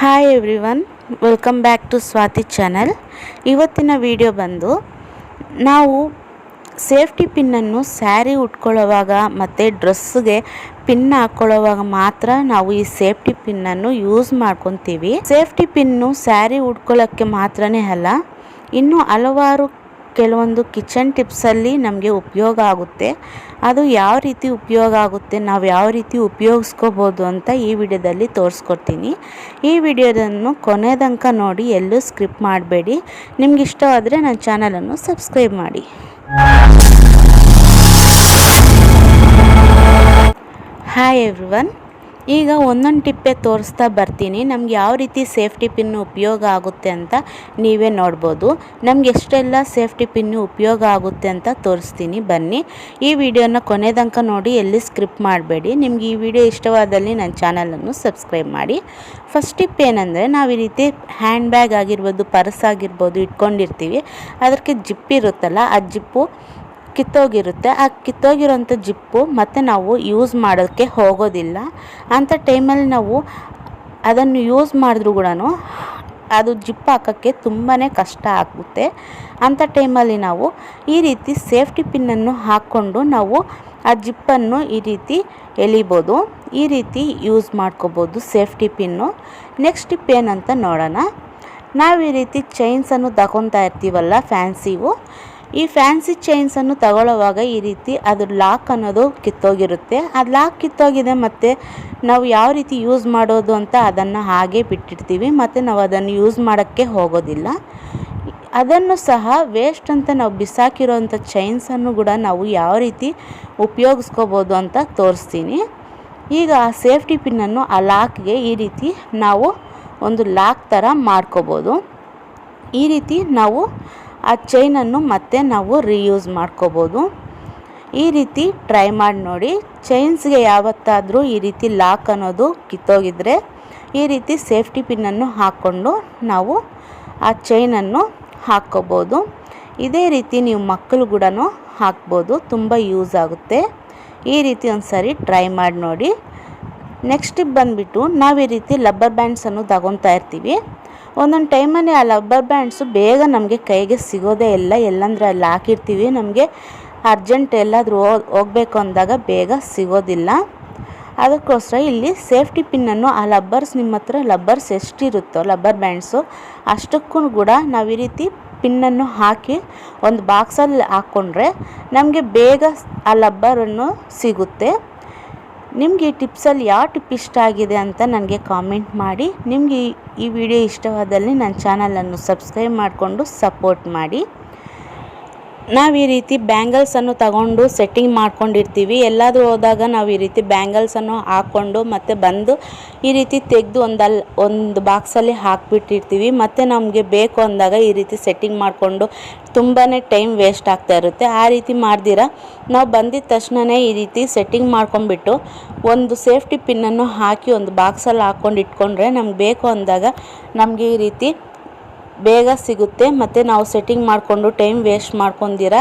Hi everyone welcome back to Swathi channel ಇವತ್ತಿನ video ಬಂದು, ನಾವು ಸೇಫ್ಟಿ ಪಿನ್ನನ್ನು ಸ್ಯಾರಿ ಉಟ್ಕೊಳ್ಳೋವಾಗ ಮತ್ತು ಡ್ರೆಸ್ಗೆ ಪಿನ್ ಹಾಕ್ಕೊಳ್ಳೋವಾಗ ಮಾತ್ರ ನಾವು ಈ ಸೇಫ್ಟಿ ಪಿನ್ನನ್ನು ಯೂಸ್ ಮಾಡ್ಕೊತೀವಿ. ಸೇಫ್ಟಿ ಪಿನ್ನು ಸ್ಯಾರಿ ಉಟ್ಕೊಳ್ಳೋಕ್ಕೆ ಮಾತ್ರನೇ ಅಲ್ಲ, ಇನ್ನು ಹಲವಾರು ಕೆಲವೊಂದು ಕಿಚನ್ ಟಿಪ್ಸಲ್ಲಿ ನಮಗೆ ಉಪಯೋಗ ಆಗುತ್ತೆ. ಅದು ಯಾವ ರೀತಿ ಉಪಯೋಗ ಆಗುತ್ತೆ, ನಾವು ಯಾವ ರೀತಿ ಉಪಯೋಗಿಸ್ಕೋಬೋದು ಅಂತ ಈ ವಿಡಿಯೋದಲ್ಲಿ ತೋರಿಸ್ಕೊಡ್ತೀನಿ. ಈ ವಿಡಿಯೋದನ್ನು ಕೊನೆ ನೋಡಿ, ಎಲ್ಲೂ ಸ್ಕ್ರಿಪ್ ಮಾಡಬೇಡಿ. ನಿಮ್ಗೆ ಇಷ್ಟವಾದರೆ ನನ್ನ ಚಾನಲನ್ನು ಸಬ್ಸ್ಕ್ರೈಬ್ ಮಾಡಿ. ಹಾಯ್ ಎವ್ರಿವನ್ ಈಗ ಒಂದೊಂದು ಟಿಪ್ಪೆ ತೋರಿಸ್ತಾ ಬರ್ತೀನಿ. ನಮ್ಗೆ ಯಾವ ರೀತಿ ಸೇಫ್ಟಿ ಪಿನ್ ಉಪಯೋಗ ಆಗುತ್ತೆ ಅಂತ ನೀವೇ ನೋಡ್ಬೋದು. ನಮ್ಗೆ ಎಷ್ಟೆಲ್ಲ ಸೇಫ್ಟಿ ಪಿನ್ನು ಉಪಯೋಗ ಆಗುತ್ತೆ ಅಂತ ತೋರಿಸ್ತೀನಿ. ಬನ್ನಿ. ಈ ವಿಡಿಯೋನ ಕೊನೆ ನೋಡಿ, ಎಲ್ಲಿ ಸ್ಕ್ರಿಪ್ ಮಾಡಬೇಡಿ. ನಿಮ್ಗೆ ಈ ವಿಡಿಯೋ ಇಷ್ಟವಾದಲ್ಲಿ ನನ್ನ ಚಾನಲನ್ನು ಸಬ್ಸ್ಕ್ರೈಬ್ ಮಾಡಿ. ಫಸ್ಟ್ ಟಿಪ್ ಏನಂದರೆ, ನಾವು ಈ ರೀತಿ ಹ್ಯಾಂಡ್ ಬ್ಯಾಗ್ ಆಗಿರ್ಬೋದು, ಪರ್ಸ್ ಆಗಿರ್ಬೋದು ಇಟ್ಕೊಂಡಿರ್ತೀವಿ. ಅದಕ್ಕೆ ಜಿಪ್ ಇರುತ್ತಲ್ಲ, ಆ ಜಿಪ್ಪು ಕಿತ್ತೋಗಿರುತ್ತೆ. ಆ ಕಿತ್ತೋಗಿರೋಂಥ ಜಿಪ್ಪು ಮತ್ತೆ ನಾವು ಯೂಸ್ ಮಾಡೋಕ್ಕೆ ಹೋಗೋದಿಲ್ಲ. ಅಂಥ ಟೈಮಲ್ಲಿ ನಾವು ಅದನ್ನು ಯೂಸ್ ಮಾಡಿದ್ರೂ ಕೂಡ ಅದು ಜಿಪ್ ಹಾಕೋಕ್ಕೆ ತುಂಬಾ ಕಷ್ಟ ಆಗುತ್ತೆ. ಅಂಥ ಟೈಮಲ್ಲಿ ನಾವು ಈ ರೀತಿ ಸೇಫ್ಟಿ ಪಿನ್ನನ್ನು ಹಾಕ್ಕೊಂಡು ನಾವು ಆ ಜಿಪ್ಪನ್ನು ಈ ರೀತಿ ಎಳಿಬೋದು. ಈ ರೀತಿ ಯೂಸ್ ಮಾಡ್ಕೋಬೋದು ಸೇಫ್ಟಿ ಪಿನ್ನು ನೆಕ್ಸ್ಟ್ ಟಿಪ್ ಏನಂತ ನೋಡೋಣ. ನಾವು ಈ ರೀತಿ ಚೈನ್ಸನ್ನು ತಗೊತಾ ಇರ್ತೀವಲ್ಲ ಫ್ಯಾನ್ಸಿವು ಈ ಫ್ಯಾನ್ಸಿ ಚೈನ್ಸನ್ನು ತಗೊಳ್ಳುವಾಗ ಈ ರೀತಿ ಅದ್ರ ಲಾಕ್ ಅನ್ನೋದು ಕಿತ್ತೋಗಿರುತ್ತೆ. ಅದು ಲಾಕ್ ಕಿತ್ತೋಗಿದೆ ಮತ್ತು ನಾವು ಯಾವ ರೀತಿ ಯೂಸ್ ಮಾಡೋದು ಅಂತ ಅದನ್ನು ಹಾಗೆ ಬಿಟ್ಟಿರ್ತೀವಿ ಮತ್ತು ನಾವು ಅದನ್ನು ಯೂಸ್ ಮಾಡೋಕ್ಕೆ ಹೋಗೋದಿಲ್ಲ. ಅದನ್ನು ಸಹ ವೇಸ್ಟ್ ಅಂತ ನಾವು ಬಿಸಾಕಿರೋಂಥ ಚೈನ್ಸನ್ನು ಕೂಡ ನಾವು ಯಾವ ರೀತಿ ಉಪಯೋಗಿಸ್ಕೋಬೋದು ಅಂತ ತೋರಿಸ್ತೀನಿ. ಈಗ ಆ ಸೇಫ್ಟಿ ಪಿನ್ನನ್ನು ಆ ಲಾಕ್ಗೆ ಈ ರೀತಿ ನಾವು ಒಂದು ಲಾಕ್ ಥರ ಮಾಡ್ಕೋಬೋದು. ಈ ರೀತಿ ನಾವು ಆ ಚೈನನ್ನು ಮತ್ತೆ ನಾವು ರೀಯೂಸ್ ಮಾಡ್ಕೋಬೋದು. ಈ ರೀತಿ ಟ್ರೈ ಮಾಡಿ ನೋಡಿ ಚೈನ್ಸ್ಗೆ ಯಾವತ್ತಾದರೂ ಈ ರೀತಿ ಲಾಕ್ ಅನ್ನೋದು ಕಿತ್ತೋಗಿದ್ರೆ, ಈ ರೀತಿ ಸೇಫ್ಟಿ ಪಿನ್ನನ್ನು ಹಾಕ್ಕೊಂಡು ನಾವು ಆ ಚೈನನ್ನು ಹಾಕ್ಕೋಬೋದು ಇದೇ ರೀತಿ ನೀವು ಮಕ್ಕಳು ಕೂಡ ಹಾಕ್ಬೋದು, ತುಂಬ ಯೂಸ್ ಆಗುತ್ತೆ. ಈ ರೀತಿ ಒಂದು ಸಾರಿ ಟ್ರೈ ಮಾಡಿ ನೋಡಿ. ನೆಕ್ಸ್ಟ್ ಬಂದುಬಿಟ್ಟು ನಾವು ಈ ರೀತಿ ಲಬ್ಬರ್ ಬ್ಯಾಂಡ್ಸನ್ನು ತಗೊತಾ ಇರ್ತೀವಿ. ಒಂದೊಂದು ಟೈಮಲ್ಲಿ ಆ ಲಬ್ಬರ್ ಬ್ಯಾಂಡ್ಸು ಬೇಗ ನಮಗೆ ಕೈಗೆ ಸಿಗೋದೇ ಇಲ್ಲ. ಎಲ್ಲಂದ್ರೆ ಅಲ್ಲಿ ಹಾಕಿರ್ತೀವಿ. ನಮಗೆ ಅರ್ಜೆಂಟ್ ಎಲ್ಲಾದರೂ ಹೋಗಬೇಕು ಅಂದಾಗ ಬೇಗ ಸಿಗೋದಿಲ್ಲ. ಅದಕ್ಕೋಸ್ಕರ ಇಲ್ಲಿ ಸೇಫ್ಟಿ ಪಿನ್ನನ್ನು ಆ ಲಬ್ಬರ್ಸ್ ನಿಮ್ಮ ಹತ್ರ, ಲಬ್ಬರ್ಸ್ ಎಷ್ಟಿರುತ್ತೋ, ಲಬ್ಬರ್ ಬ್ಯಾಂಡ್ಸು ಅಷ್ಟಕ್ಕೂ ಕೂಡ ನಾವು ಈ ರೀತಿ ಪಿನ್ನನ್ನು ಹಾಕಿ ಒಂದು ಬಾಕ್ಸಲ್ಲಿ ಹಾಕ್ಕೊಂಡ್ರೆ ನಮಗೆ ಬೇಗ ಆ ಲಬ್ಬರನ್ನು ಸಿಗುತ್ತೆ. ನಿಮಗೆ ಟಿಪ್ಸಲ್ಲಿ ಯಾವ ಟಿಪ್ ಇಷ್ಟ ಆಗಿದೆ ಅಂತ ನನಗೆ ಕಾಮೆಂಟ್ ಮಾಡಿ. ನಿಮಗೆ ಈ ವಿಡಿಯೋ ಇಷ್ಟವಾದಲ್ಲಿ ನನ್ನ ಚಾನಲನ್ನು ಸಬ್ಸ್ಕ್ರೈಬ್ ಮಾಡಿಕೊಂಡು ಸಪೋರ್ಟ್ ಮಾಡಿ. ನಾವು ಈ ರೀತಿ ಬ್ಯಾಂಗಲ್ಸನ್ನು ತಗೊಂಡು ಸೆಟ್ಟಿಂಗ್ ಮಾಡ್ಕೊಂಡಿರ್ತೀವಿ. ಎಲ್ಲಾದರೂ ಹೋದಾಗ ನಾವು ಈ ರೀತಿ ಬ್ಯಾಂಗಲ್ಸನ್ನು ಹಾಕ್ಕೊಂಡು ಮತ್ತು ಬಂದು ಈ ರೀತಿ ತೆಗೆದು ಒಂದಲ್ಲಿ ಒಂದು ಬಾಕ್ಸಲ್ಲಿ ಹಾಕಿಬಿಟ್ಟಿರ್ತೀವಿ. ಮತ್ತು ನಮಗೆ ಬೇಕು ಅಂದಾಗ ಈ ರೀತಿ ಸೆಟ್ಟಿಂಗ್ ಮಾಡಿಕೊಂಡು ತುಂಬಾ ಟೈಮ್ ವೇಸ್ಟ್ ಆಗ್ತಾ ಇರುತ್ತೆ. ಆ ರೀತಿ ಮಾಡ್ದಿರ? ನಾವು ಬಂದಿದ ತಕ್ಷಣವೇ ಈ ರೀತಿ ಸೆಟ್ಟಿಂಗ್ ಮಾಡ್ಕೊಂಡ್ಬಿಟ್ಟು ಒಂದು ಸೇಫ್ಟಿ ಪಿನ್ನನ್ನು ಹಾಕಿ ಒಂದು ಬಾಕ್ಸಲ್ಲಿ ಹಾಕ್ಕೊಂಡು ಇಟ್ಕೊಂಡ್ರೆ ನಮ್ಗೆ ಬೇಕು ಅಂದಾಗ ನಮಗೆ ಈ ರೀತಿ ಬೇಗ ಸಿಗುತ್ತೆ, ಮತ್ತು ನಾವು ಸೆಟ್ಟಿಂಗ್ ಮಾಡಿಕೊಂಡು ಟೈಮ್ ವೇಸ್ಟ್ ಮಾಡ್ಕೊಂಡಿರ,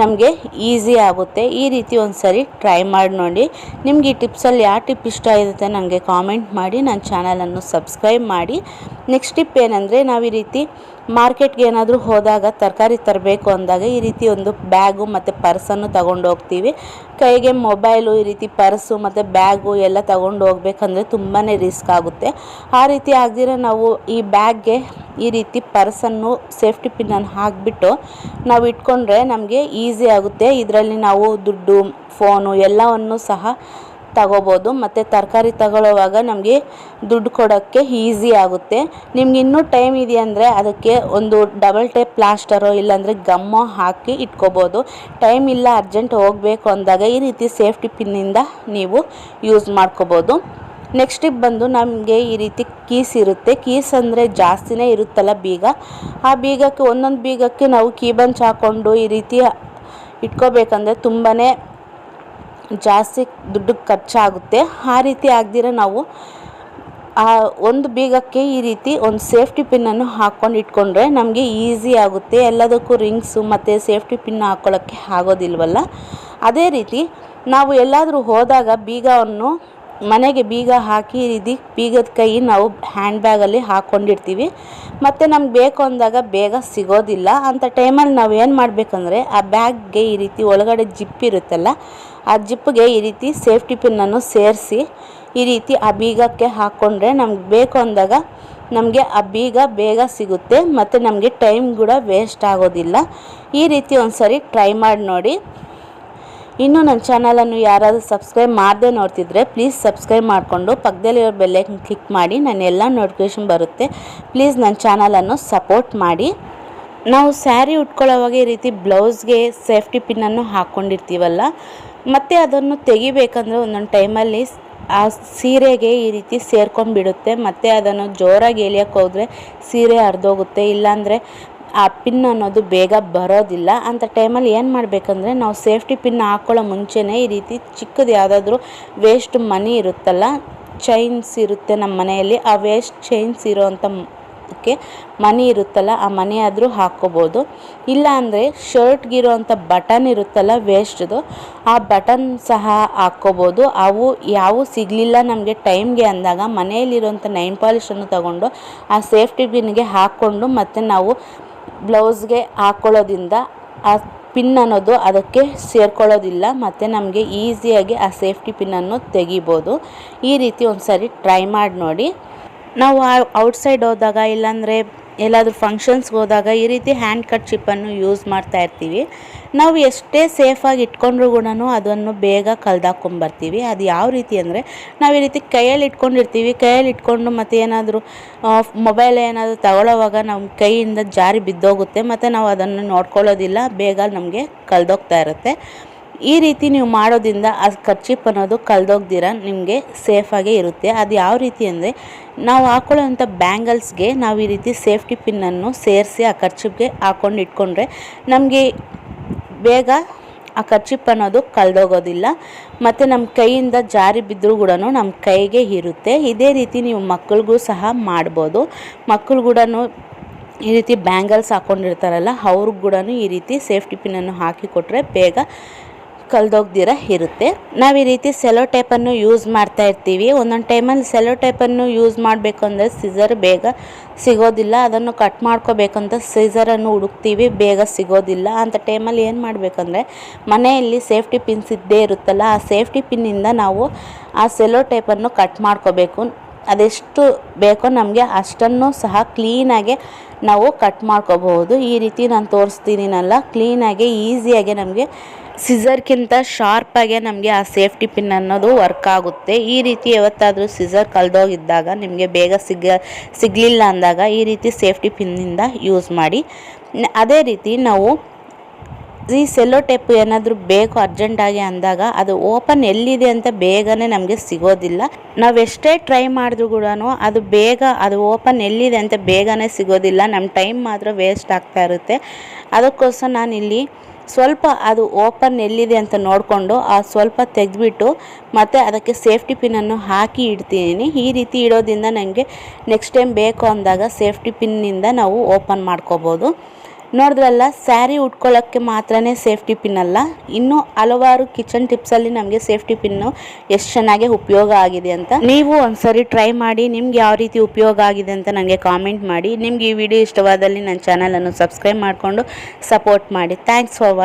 ನಮಗೆ ಈಸಿ ಆಗುತ್ತೆ. ಈ ರೀತಿ ಒಂದು ಸರಿ ಟ್ರೈ ಮಾಡಿ ನೋಡಿ. ನಿಮ್ಗೆ ಈ ಟಿಪ್ಸಲ್ಲಿ ಯಾವ ಟಿಪ್ ಇಷ್ಟ ಆಗುತ್ತೆ ನನಗೆ ಕಾಮೆಂಟ್ ಮಾಡಿ. ನನ್ನ ಚಾನಲನ್ನು ಸಬ್ಸ್ಕ್ರೈಬ್ ಮಾಡಿ. ನೆಕ್ಸ್ಟ್ ಟಿಪ್ ಏನಂದರೆ, ನಾವು ಈ ರೀತಿ ಮಾರ್ಕೆಟ್ಗೆ ಏನಾದರೂ ಹೋದಾಗ ತರಕಾರಿ ತರಬೇಕು ಅಂದಾಗ ಈ ರೀತಿ ಒಂದು ಬ್ಯಾಗು ಮತ್ತು ಪರ್ಸನ್ನು ತಗೊಂಡು ಹೋಗ್ತೀವಿ ಕೈಗೆ ಮೊಬೈಲು, ಈ ರೀತಿ ಪರ್ಸು ಮತ್ತು ಬ್ಯಾಗು ಎಲ್ಲ ತಗೊಂಡು ಹೋಗ್ಬೇಕಂದ್ರೆ ತುಂಬಾ ರಿಸ್ಕ್ ಆಗುತ್ತೆ. ಆ ರೀತಿ ಆಗದಿರ ನಾವು ಈ ಬ್ಯಾಗ್ಗೆ ಈ ರೀತಿ ಪರ್ಸನ್ನು ಸೇಫ್ಟಿ ಪಿನ್ನನ್ನು ಹಾಕಿಬಿಟ್ಟು ನಾವು ಇಟ್ಕೊಂಡ್ರೆ ನಮಗೆ ಈಸಿ ಆಗುತ್ತೆ. ಇದರಲ್ಲಿ ನಾವು ದುಡ್ಡು, ಫೋನು ಎಲ್ಲವನ್ನು ಸಹ ತಗೋಬೋದು, ಮತ್ತು ತರಕಾರಿ ತಗೊಳ್ಳೋವಾಗ ನಮಗೆ ದುಡ್ಡು ಕೊಡೋಕ್ಕೆ ಈಸಿ ಆಗುತ್ತೆ. ನಿಮ್ಗೆ ಇನ್ನೂ ಟೈಮ್ ಇದೆಯಂದರೆ ಅದಕ್ಕೆ ಒಂದು ಡಬಲ್ ಟೇಪ್ ಪ್ಲಾಸ್ಟರೋ ಇಲ್ಲಾಂದರೆ ಗಮ್ಮೋ ಹಾಕಿ ಇಟ್ಕೋಬೋದು. ಟೈಮ್ ಇಲ್ಲ ಅರ್ಜೆಂಟ್ ಹೋಗಬೇಕು ಅಂದಾಗ ಈ ರೀತಿ ಸೇಫ್ಟಿ ಪಿನ್ನಿಂದ ನೀವು ಯೂಸ್ ಮಾಡ್ಕೋಬೋದು. ನೆಕ್ಸ್ಟಿಗೆ ಬಂದು ನಮಗೆ ಈ ರೀತಿ ಕೀಸ್ ಇರುತ್ತೆ. ಕೀಸ್ ಅಂದರೆ ಜಾಸ್ತಿನೇ ಇರುತ್ತಲ್ಲ ಬೀಗ. ಆ ಬೀಗಕ್ಕೆ, ಒಂದೊಂದು ಬೀಗಕ್ಕೆ ನಾವು ಕೀಬಂಚ್ ಹಾಕ್ಕೊಂಡು ಈ ರೀತಿ ಇಟ್ಕೋಬೇಕಂದ್ರೆ ತುಂಬಾ ಜಾಸ್ತಿ ದುಡ್ಡು ಖರ್ಚಾಗುತ್ತೆ. ಆ ರೀತಿ ಆಗದಿರ ನಾವು ಆ ಒಂದು ಬೀಗಕ್ಕೆ ಈ ರೀತಿ ಒಂದು ಸೇಫ್ಟಿ ಪಿನ್ನನ್ನು ಹಾಕ್ಕೊಂಡು ಇಟ್ಕೊಂಡ್ರೆ ನಮಗೆ ಈಸಿ ಆಗುತ್ತೆ. ಎಲ್ಲದಕ್ಕೂ ರಿಂಗ್ಸು ಮತ್ತು ಸೇಫ್ಟಿ ಪಿನ್ ಹಾಕ್ಕೊಳ್ಳೋಕ್ಕೆ ಆಗೋದಿಲ್ವಲ್ಲ? ಅದೇ ರೀತಿ ನಾವು ಎಲ್ಲಾದರೂ ಹೋದಾಗ ಬೀಗವನ್ನು ಮನೆಗೆ ಬೀಗ ಹಾಕಿ ಈ ರೀತಿ ಬೀಗದ ಕೈ ನಾವು ಹ್ಯಾಂಡ್ ಬ್ಯಾಗಲ್ಲಿ ಹಾಕ್ಕೊಂಡಿರ್ತೀವಿ ಮತ್ತು ನಮ್ಗೆ ಬೇಕು ಅಂದಾಗ ಬೇಗ ಸಿಗೋದಿಲ್ಲ. ಅಂಥ ಟೈಮಲ್ಲಿ ನಾವು ಏನು ಮಾಡಬೇಕಂದ್ರೆ ಆ ಬ್ಯಾಗ್ಗೆ ಈ ರೀತಿ ಒಳಗಡೆ ಜಿಪ್ ಇರುತ್ತಲ್ಲ ಆ ಜಿಪ್ಗೆ ಈ ರೀತಿ ಸೇಫ್ಟಿ ಪಿನ್ನನ್ನು ಸೇರಿಸಿ, ಈ ರೀತಿ ಆ ಬೀಗಕ್ಕೆ ಹಾಕ್ಕೊಂಡ್ರೆ ನಮ್ಗೆ ಬೇಕು ಅಂದಾಗ ನಮಗೆ ಆ ಬೀಗ ಬೇಗ ಸಿಗುತ್ತೆ ಮತ್ತು ನಮಗೆ ಟೈಮ್ ಕೂಡ ವೇಸ್ಟ್ ಆಗೋದಿಲ್ಲ. ಈ ರೀತಿ ಒಂದು ಸರಿ ಟ್ರೈ ಮಾಡಿ ನೋಡಿ. ಇನ್ನೂ ನನ್ನ ಚಾನಲನ್ನು ಯಾರಾದರೂ ಸಬ್ಸ್ಕ್ರೈಬ್ ಮಾಡದೆ ನೋಡ್ತಿದ್ರೆ ಪ್ಲೀಸ್ ಸಬ್ಸ್ಕ್ರೈಬ್ ಮಾಡಿಕೊಂಡು ಪಕ್ಕದಲ್ಲಿರೋ ಬೆಲ್ಲೈಕನ್ ಕ್ಲಿಕ್ ಮಾಡಿ ನಾನು ಎಲ್ಲ ನೋಟಿಫಿಕೇಷನ್ ಬರುತ್ತೆ. ಪ್ಲೀಸ್ ನನ್ನ ಚಾನಲನ್ನು ಸಪೋರ್ಟ್ ಮಾಡಿ. ನಾವು ಸ್ಯಾರಿ ಉಟ್ಕೊಳ್ಳೋವಾಗ ಈ ರೀತಿ ಬ್ಲೌಸ್ಗೆ ಸೇಫ್ಟಿ ಪಿನ್ನನ್ನು ಹಾಕ್ಕೊಂಡಿರ್ತೀವಲ್ಲ ಮತ್ತು ಅದನ್ನು ತೆಗಿಬೇಕಂದ್ರೆ ಒಂದೊಂದು ಟೈಮಲ್ಲಿ ಆ ಸೀರೆಗೆ ಈ ರೀತಿ ಸೇರ್ಕೊಂಡ್ಬಿಡುತ್ತೆ. ಮತ್ತು ಅದನ್ನು ಜೋರಾಗಿ ಎಳಿಯೋಕ್ಕೆ ಹೋದರೆ ಸೀರೆ ಹರಿದೋಗುತ್ತೆ. ಇಲ್ಲಾಂದರೆ ಆ ಪಿನ್ ಅನ್ನೋದು ಬೇಗ ಬರೋದಿಲ್ಲ. ಅಂಥ ಟೈಮಲ್ಲಿ ಏನು ಮಾಡಬೇಕಂದ್ರೆ ನಾವು ಸೇಫ್ಟಿ ಪಿನ್ ಹಾಕ್ಕೊಳ್ಳೋ ಮುಂಚೆನೇ ಈ ರೀತಿ ಚಿಕ್ಕದು ಯಾವುದಾದ್ರೂ ವೇಸ್ಟ್ ಮನಿ ಇರುತ್ತಲ್ಲ ಚೈನ್ಸ್ ಇರುತ್ತೆ ನಮ್ಮ ಮನೆಯಲ್ಲಿ ಆ ವೇಸ್ಟ್ ಚೈನ್ಸ್ ಇರೋವಂಥ ಕ್ಕೆ ಮನಿ ಇರುತ್ತಲ್ಲ, ಆ ಮನಿ ಆದರೂ ಹಾಕ್ಕೋಬೋದು. ಇಲ್ಲ ಅಂದರೆ ಶರ್ಟ್ಗಿರೋವಂಥ ಬಟನ್ ಇರುತ್ತಲ್ಲ ವೇಸ್ಟ್ದು ಆ ಬಟನ್ ಸಹ ಹಾಕ್ಕೋಬೋದು. ಅವು ಯಾವು ಸಿಗಲಿಲ್ಲ ನಮಗೆ ಟೈಮ್ಗೆ ಅಂದಾಗ ಮನೆಯಲ್ಲಿರುವಂಥ ನೈನ್ ಪಾಲಿಷನ್ನು ತಗೊಂಡು, ಆ ಸೇಫ್ಟಿ ಪಿನ್ಗೆ ಹಾಕ್ಕೊಂಡು ಮತ್ತು ನಾವು ಬ್ಲೌಸ್ಗೆ ಹಾಕ್ಕೊಳ್ಳೋದ್ರಿಂದ ಆ ಪಿನ್ ಅನ್ನೋದು ಅದಕ್ಕೆ ಸೇರ್ಕೊಳ್ಳೋದಿಲ್ಲ, ಮತ್ತು ನಮಗೆ ಈಸಿಯಾಗಿ ಆ ಸೇಫ್ಟಿ ಪಿನ್ನನ್ನು ತೆಗಿಬೋದು. ಈ ರೀತಿ ಒಂದು ಸಾರಿ ಟ್ರೈ ಮಾಡಿ ನೋಡಿ. ನಾವು ಔಟ್ಸೈಡ್ ಹೋದಾಗ ಇಲ್ಲಾಂದರೆ ಎಲ್ಲಾದರೂ ಫಂಕ್ಷನ್ಸ್ಗೆ ಹೋದಾಗ ಈ ರೀತಿ ಹ್ಯಾಂಡ್ ಕಟ್ ಚಿಪ್ಪನ್ನು ಯೂಸ್ ಮಾಡ್ತಾ ಇರ್ತೀವಿ. ನಾವು ಎಷ್ಟೇ ಸೇಫಾಗಿ ಇಟ್ಕೊಂಡ್ರೂ ಕೂಡ ಅದನ್ನು ಬೇಗ ಕಲ್ದಾಕೊಂಬರ್ತೀವಿ ಅದು ಯಾವ ರೀತಿ ಅಂದರೆ ನಾವು ಈ ರೀತಿ ಕೈಯಲ್ಲಿ ಇಟ್ಕೊಂಡಿರ್ತೀವಿ. ಕೈಯಲ್ಲಿ ಇಟ್ಕೊಂಡು ಮತ್ತು ಏನಾದರೂ ಮೊಬೈಲ್ ಏನಾದರೂ ತಗೊಳ್ಳೋವಾಗ ನಮ್ಮ ಕೈಯಿಂದ ಜಾರಿ ಬಿದ್ದೋಗುತ್ತೆ. ಮತ್ತು ನಾವು ಅದನ್ನು ನೋಡ್ಕೊಳ್ಳೋದಿಲ್ಲ. ಬೇಗ ನಮಗೆ ಕಳೆದೋಗ್ತಾ ಇರುತ್ತೆ. ಈ ರೀತಿ ನೀವು ಮಾಡೋದ್ರಿಂದ ಆ ಕರ್ಚಿಪ್ ಅನ್ನೋದು ಕಳೆದೋಗ್ದಿರ, ನಿಮಗೆ ಸೇಫಾಗೇ ಇರುತ್ತೆ. ಅದು ಯಾವ ರೀತಿ ಅಂದರೆ, ನಾವು ಹಾಕೊಳ್ಳೋಂಥ ಬ್ಯಾಂಗಲ್ಸ್ಗೆ ನಾವು ಈ ರೀತಿ ಸೇಫ್ಟಿ ಪಿನ್ನನ್ನು ಸೇರಿಸಿ ಆ ಖರ್ಚಿಪ್ಗೆ ಹಾಕ್ಕೊಂಡು ಇಟ್ಕೊಂಡ್ರೆ, ನಮಗೆ ಬೇಗ ಆ ಕರ್ಚಿಪ್ ಅನ್ನೋದು ಕಳೆದೋಗೋದಿಲ್ಲ. ಮತ್ತು ನಮ್ಮ ಕೈಯಿಂದ ಜಾರಿ ಬಿದ್ದರೂ ಕೂಡ ನಮ್ಮ ಕೈಗೆ ಇರುತ್ತೆ. ಇದೇ ರೀತಿ ನೀವು ಮಕ್ಕಳಿಗೂ ಸಹ ಮಾಡ್ಬೋದು. ಮಕ್ಕಳು ಕೂಡ ಈ ರೀತಿ ಬ್ಯಾಂಗಲ್ಸ್ ಹಾಕ್ಕೊಂಡಿರ್ತಾರಲ್ಲ ಅವ್ರಿಗೂ ಕೂಡ ಈ ರೀತಿ ಸೇಫ್ಟಿ ಪಿನ್ನನ್ನು ಹಾಕಿ ಕೊಟ್ಟರೆ ಬೇಗ ಕಳೆದೋಗ್ದಿರ ಇರುತ್ತೆ. ನಾವು ಈ ರೀತಿ ಸೆಲೋ ಟೇಪನ್ನು ಯೂಸ್ ಮಾಡ್ತಾ ಇರ್ತೀವಿ. ಒಂದೊಂದು ಟೈಮಲ್ಲಿ ಸೆಲೋ ಟೇಪನ್ನು ಯೂಸ್ ಮಾಡಬೇಕು ಅಂದರೆ ಬೇಗ ಸಿಗೋದಿಲ್ಲ. ಅದನ್ನು ಕಟ್ ಮಾಡ್ಕೋಬೇಕಂತ ಸೀಸರನ್ನು ಹುಡುಕ್ತೀವಿ. ಬೇಗ ಸಿಗೋದಿಲ್ಲ. ಅಂತ ಟೈಮಲ್ಲಿ ಏನು ಮಾಡಬೇಕಂದ್ರೆ ಮನೆಯಲ್ಲಿ ಸೇಫ್ಟಿ ಪಿನ್ಸ್ ಇದ್ದೇ ಇರುತ್ತಲ್ಲ, ಆ ಸೇಫ್ಟಿ ಪಿನ್ನಿಂದ ನಾವು ಆ ಸೆಲೋ ಟೇಪನ್ನು ಕಟ್ ಮಾಡ್ಕೋಬೇಕು. ಅದೆಷ್ಟು ಬೇಕೋ ನಮಗೆ ಅಷ್ಟನ್ನು ಸಹ ಕ್ಲೀನಾಗೆ ನಾವು ಕಟ್ ಮಾಡ್ಕೋಬಹುದು. ಈ ರೀತಿ ನಾನು ತೋರಿಸ್ತೀನಿನಲ್ಲ ಕ್ಲೀನಾಗೆ ಈಸಿಯಾಗೆ ನಮಗೆ ಸಿಸರ್ಗಿಂತ ಶಾರ್ಪಾಗೆ ನಮಗೆ ಆ ಸೇಫ್ಟಿ ಪಿನ್ ಅನ್ನೋದು ವರ್ಕ್ ಆಗುತ್ತೆ. ಈ ರೀತಿ ಯಾವತ್ತಾದರೂ ಸಿಸರ್ ಕಲ್ದೋಗಿದ್ದಾಗ ನಿಮಗೆ ಬೇಗ ಸಿಗ, ಸಿಗಲಿಲ್ಲ ಅಂದಾಗ ಈ ರೀತಿ ಸೇಫ್ಟಿ ಪಿನ್ನಿಂದ ಯೂಸ್ ಮಾಡಿ. ಅದೇ ರೀತಿ ನಾವು ಈ ಸೆಲ್ಲೋ ಟೇಪ್ ಏನಾದರೂ ಬೇಕು ಅರ್ಜೆಂಟಾಗಿ ಅಂದಾಗ ಅದು ಓಪನ್ ಎಲ್ಲಿದೆ ಅಂತ ಬೇಗನೆ ನಮಗೆ ಸಿಗೋದಿಲ್ಲ. ನಾವು ಎಷ್ಟೇ ಟ್ರೈ ಮಾಡಿದ್ರು ಕೂಡ ಅದು ಬೇಗ, ಅದು ಓಪನ್ ಎಲ್ಲಿದೆ ಅಂತ ಬೇಗನೆ ಸಿಗೋದಿಲ್ಲ. ನಮ್ಮ ಟೈಮ್ ಮಾತ್ರ ವೇಸ್ಟ್ ಆಗ್ತಾ ಇರುತ್ತೆ. ಅದಕ್ಕೋಸ್ಕರ ನಾನಿಲ್ಲಿ ಸ್ವಲ್ಪ ಅದು ಓಪನ್ ಎಲ್ಲಿದೆ ಅಂತ ನೋಡಿಕೊಂಡು ಆ ಸ್ವಲ್ಪ ತೆಗೆದ್ಬಿಟ್ಟು ಮತ್ತು ಅದಕ್ಕೆ ಸೇಫ್ಟಿ ಪಿನ್ನನ್ನು ಹಾಕಿ ಇಡ್ತೀನಿ. ಈ ರೀತಿ ಇಡೋದ್ರಿಂದ ನನಗೆ ನೆಕ್ಸ್ಟ್ ಟೈಮ್ ಬೇಕು ಅಂದಾಗ ಸೇಫ್ಟಿ ಪಿನ್ನಿಂದ ನಾವು ಓಪನ್ ಮಾಡ್ಕೋಬೋದು. ನೋಡಿದ್ರಲ್ಲ, ಸ್ಯಾರಿ ಉಟ್ಕೊಳ್ಳೋಕ್ಕೆ ಮಾತ್ರನೇ ಸೇಫ್ಟಿ ಪಿನ್ ಅಲ್ಲ, ಇನ್ನೂ ಹಲವಾರು ಕಿಚನ್ ಟಿಪ್ಸಲ್ಲಿ ನಮಗೆ ಸೇಫ್ಟಿ ಪಿನ್ನು ಎಷ್ಟು ಚೆನ್ನಾಗಿ ಉಪಯೋಗ ಆಗಿದೆ ಅಂತ. ನೀವು ಒಂದ್ಸರಿ ಟ್ರೈ ಮಾಡಿ, ನಿಮ್ಗೆ ಯಾವ ರೀತಿ ಉಪಯೋಗ ಆಗಿದೆ ಅಂತ ನನಗೆ ಕಾಮೆಂಟ್ ಮಾಡಿ. ನಿಮ್ಗೆ ಈ ವಿಡಿಯೋ ಇಷ್ಟವಾದಲ್ಲಿ ನನ್ನ ಚಾನಲನ್ನು ಸಬ್ಸ್ಕ್ರೈಬ್ ಮಾಡಿಕೊಂಡು ಸಪೋರ್ಟ್ ಮಾಡಿ. Thanks for watch.